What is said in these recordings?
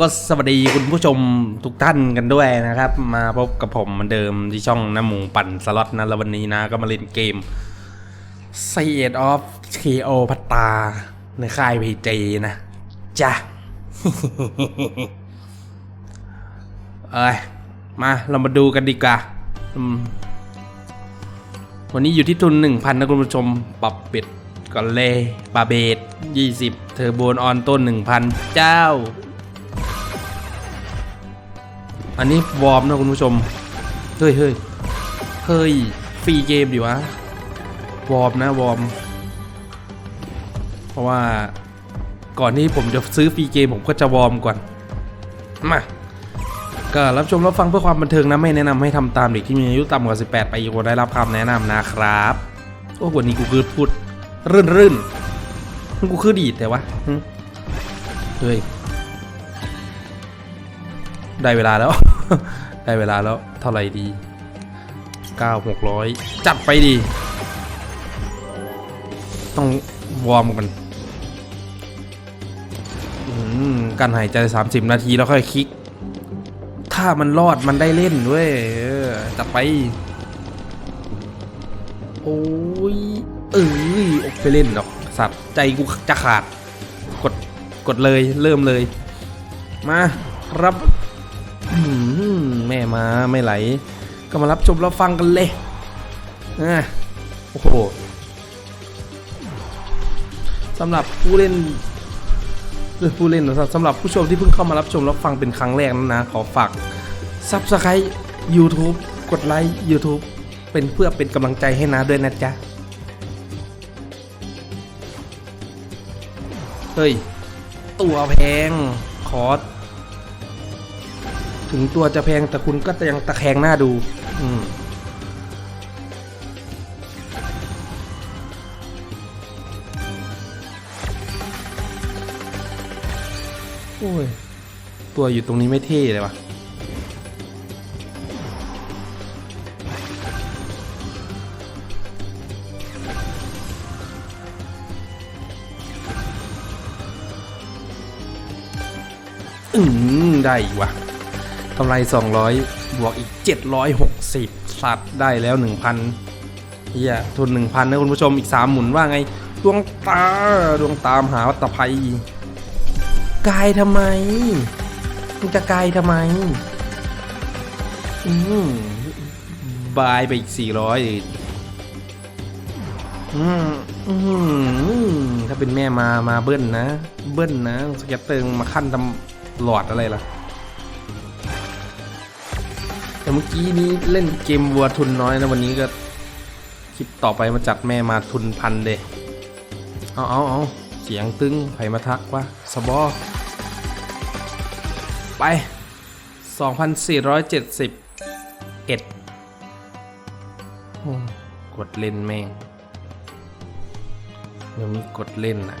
ก็สวัสดีคุณผู้ชมทุกท่านกันด้วยนะครับ มาพบกับผมเหมือนเดิมที่ช่องน้ำหมูปั่นสล็อตนะแล้ววันนี้นะก็มาเล่นเกม s e d of KO พัตตาในค่าย PJ นะจ้ะเอ้ยมาเรามาดูกันดีกว่าวันนี้อยู่ที่ทุน 1,000 นะคุณผู้ชมปรับเป็ดก่อนเลยบาเบด20 เทอร์โบนออนต้น 1,000 เจ้า อันนี้วอร์มนะคุณผู้ชม เฮ้ยเฮ้ยเฮ้ยฟรีเกมดิวะ วอร์มนะวอร์ม เพราะว่าก่อนที่ผมจะซื้อฟรีเกมผมก็จะวอร์มก่อน มาก็รับชมรับฟังเพื่อความบันเทิงนะไม่แนะนำให้ทำตามเด็กที่มีอายุต่ำกว่า 18ปีควรได้รับคำแนะนำนะครับ โอ้วันนี้กูคือพูด รื่นรื่นกูคือดีดแต่วะเฮ้ย ได้เวลาแล้ว ได้เวลาแล้วเท่าไหร่ดี9 600 จัดไปดี ต้องวอร์มกันการหายใจ 30 นาทีแล้วค่อยคลิก ถ้ามันรอดมันได้เล่นด้วยจัดไป โอ้ย เอ้ยออกไปเล่นหรอก สัตว์ใจกูจะขาด กด กดเลยเริ่มเลย มา รับ แม่มาไม่ไหล ก็มารับชมรับฟังกันเลยอะโอ้โหสำหรับผู้เล่นผู้เล่นนะครับสำหรับผู้ชมที่เพิ่งเข้ามารับชมรับฟังเป็นครั้งแรกนั้นนะ ขอฝาก Subscribe YouTube กดไลค์ YouTube เป็นเพื่อเป็นกำลังใจให้นาด้วยนะจ๊ะ เฮ้ย ตัวแพงคอ ถึงตัวจะแพงแต่คุณก็ยังตะแคงหน้าดู อืมโอ้ย ตัวอยู่ตรงนี้ไม่เท่เลยวะอืมได้ว่ะ กำไร 200 บวกอีก 760 สัตว์ได้แล้ว 1,000เฮียทุน 1,000 นะคุณผู้ชมอีก 3 หมุนว่าไง ดวงตา ดวงตามหาวัตภัย กายทำไมมึงจะกายทำไม อืมบายไปอีก 400อีกอืมอืมถ้าเป็นแม่มามาเบิ้ลนะ เบิ้ลนะสเก็ตเติงมาขั้นทำหลอดอะไรล่ะ แต่เมื่อกี้นี้เล่นเกมวัวทุนน้อยนะวันนี้ก็ คลิปต่อไปมาจัดแม่มาทุนพันเดยเอาเอาเอาเสียงตึงไผมาทักว่าสบอไป 2,470เอ็ดโอ้กดเล่นแม่งยังมีกดเล่นนะ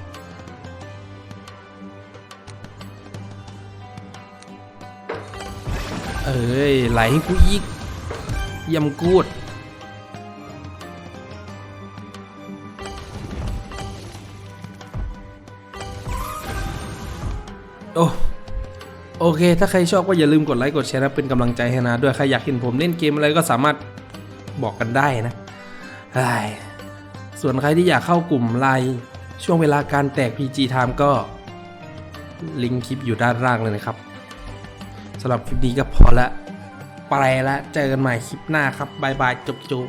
เอ้ยไหลให้กูอีกเยำกูดโอ้โอเค ถ้าใครชอบก็อย่าลืมกดไลค์กดแชร์และเป็นกำลังใจให้นะด้วย ใครอยากเห็นผมเล่นเกมอะไรก็สามารถบอกกันได้นะไส่วนใครที่อยากเข้ากลุ่มไลน์ช่วงเวลาการแตก PG Time ก็ ลิงก์คลิปอยู่ด้านล่างเลยนะครับ สำหรับคลิปนี้ก็พอละ ไปละ เจอกันใหม่คลิปหน้าครับบายบายจบจุ๊บ